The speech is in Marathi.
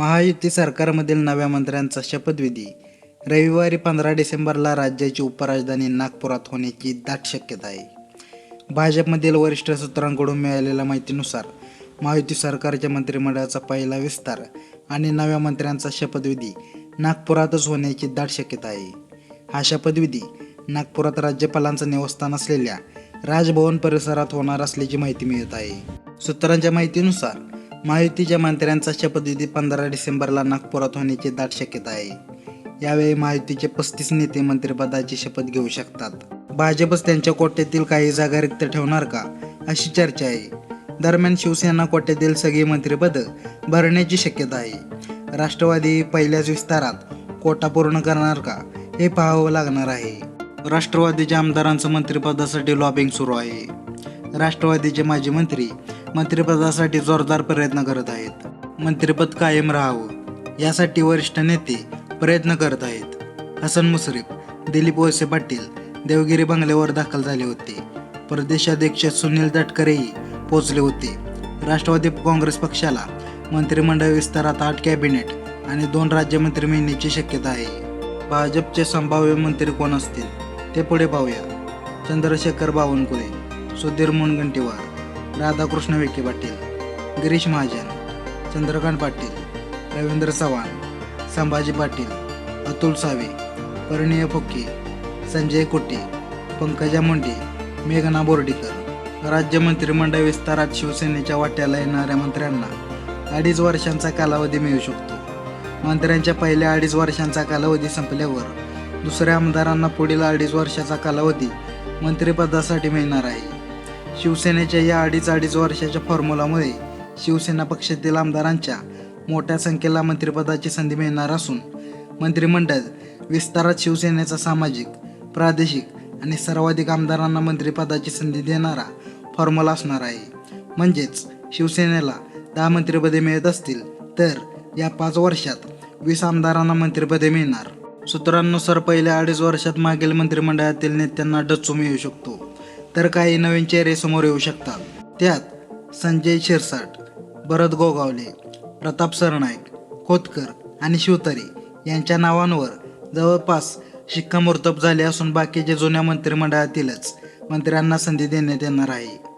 महायुती सरकारमधील नव्या मंत्र्यांचा शपथविधी. रविवारी पंधरा डिसेंबरला राज्याची उपराजधानी नागपुरात होण्याची दाट शक्यता आहे. भाजपमधील वरिष्ठ सूत्रांकडून मिळालेल्या माहितीनुसार महायुती सरकारच्या मंत्रिमंडळाचा पहिला विस्तार आणि नव्या मंत्र्यांचा शपथविधी नागपुरातच होण्याची दाट शक्यता आहे. हा शपथविधी नागपुरात राज्यपालांचं निवासस्थान असलेल्या राजभवन परिसरात होणार असल्याची माहिती मिळत आहे. सूत्रांच्या माहितीनुसार महायुतीच्या मंत्र्यांचा शपथविधी पंधरा डिसेंबरला नागपुरात होण्याची दाट शक्यता आहे. यावेळी महायुतीचे पस्तीस नेते मंत्रिपदाची शपथ घेऊ शकतात. भाजपच त्यांच्या कोट्यातील काही जागा रिक्त ठेवणार का अशी चर्चा आहे. दरम्यान शिवसेना कोट्यातील सगळी मंत्रिपद भरण्याची शक्यता आहे. राष्ट्रवादी पहिल्याच विस्तारात कोटा पूर्ण करणार का हे पाहावं लागणार आहे. राष्ट्रवादीच्या आमदारांचं मंत्रिपदासाठी लॉबिंग सुरू आहे. राष्ट्रवादीचे माजी मंत्री मंत्रिपदासाठी जोरदार प्रयत्न करत आहेत. मंत्रिपद कायम राहावं. यासाठी वरिष्ठ नेते प्रयत्न करत आहेत. हसन मुश्रीफ दिलीप वळसे पाटील देवगिरी बंगल्यावर दाखल झाले होते. प्रदेशाध्यक्ष सुनील तटकरेही पोहोचले होते. राष्ट्रवादी काँग्रेस पक्षाला मंत्रिमंडळ विस्तारात आठ कॅबिनेट आणि दोन राज्यमंत्री मिळण्याची शक्यता आहे. भाजपचे संभाव्य मंत्री कोण असतील? ते पुढे पाहूया. चंद्रशेखर बावनकुळे सुधीर मुनगंटीवार. राधाकृष्ण विखे पाटील गिरीश महाजन चंद्रकांत पाटील रवींद्र चव्हाण संभाजी पाटील अतुल सावे परिणय फुक्के संजय कुटे पंकजा मुंडे मेघना बोर्डीकर. राज्य मंत्रिमंडळ विस्तारात शिवसेनेच्या वाट्याला येणाऱ्या मंत्र्यांना अडीच वर्षांचा कालावधी मिळू शकतो. मंत्र्यांच्या पहिल्या अडीच वर्षांचा कालावधी संपल्यावर दुसऱ्या आमदारांना पुढील अडीच वर्षाचा कालावधी मंत्रिपदासाठी मिळणार आहे. शिवसेनेच्या या अडीच अडीच वर्षाच्या फॉर्म्युलामुळे शिवसेना पक्षातील आमदारांच्या मोठ्या संख्येला मंत्रिपदाची संधी मिळणार असून मंत्रिमंडळ विस्तारात शिवसेनेचा सामाजिक प्रादेशिक आणि सर्वाधिक आमदारांना मंत्रिपदाची संधी देणारा फॉर्म्युला असणार आहे. म्हणजेच शिवसेनेला दहा मंत्रिपदे मिळत असतील तर या पाच वर्षात वीस आमदारांना मंत्रिपदे मिळणार. सूत्रांनुसार पहिल्या अडीच वर्षात मागील मंत्रिमंडळातील नेत्यांना डच्चू मिळू शकतो. तर काही नवीन चेहरे समोर येऊ शकतात. त्यात संजय शिरसाट भरत गोगावले प्रताप सरनाईक खोतकर आणि शिवतरे यांच्या नावांवर जवळपास शिक्कामोर्तब झाले असून बाकीचे जुन्या मंत्रिमंडळातीलच मंत्र्यांना संधी देण्यात येणार आहे.